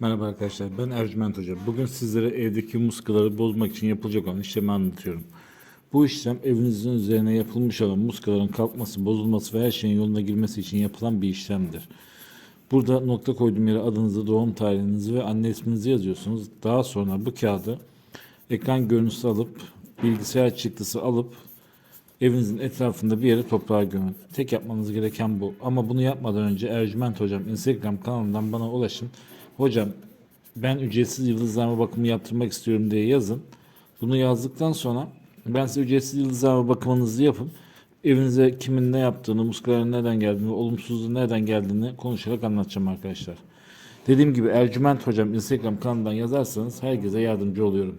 Merhaba arkadaşlar, ben Ercüment Hoca. Bugün sizlere evdeki muskaları bozmak için yapılacak olan işlemi anlatıyorum. Bu işlem evinizin üzerine yapılmış olan muskaların kalkması, bozulması ve her şeyin yoluna girmesi için yapılan bir işlemdir. Burada nokta koyduğum yere adınızı, doğum tarihinizi ve anne isminizi yazıyorsunuz. Daha sonra bu kağıdı ekran görüntüsü alıp, bilgisayar çıktısı alıp evinizin etrafında bir yere toprağa gömün. Tek yapmanız gereken bu. Ama bunu yapmadan önce Ercüment Hocam Instagram kanalından bana ulaşın. Hocam ben ücretsiz yıldızlama bakımı yaptırmak istiyorum diye yazın. Bunu yazdıktan sonra ben size ücretsiz yıldızlama bakımınızı yapın. Evinize kimin ne yaptığını, muskaların nereden geldiğini, olumsuzluğun nereden geldiğini konuşarak anlatacağım arkadaşlar. Dediğim gibi Ercüment Hocam Instagram kanalından yazarsanız herkese yardımcı oluyorum.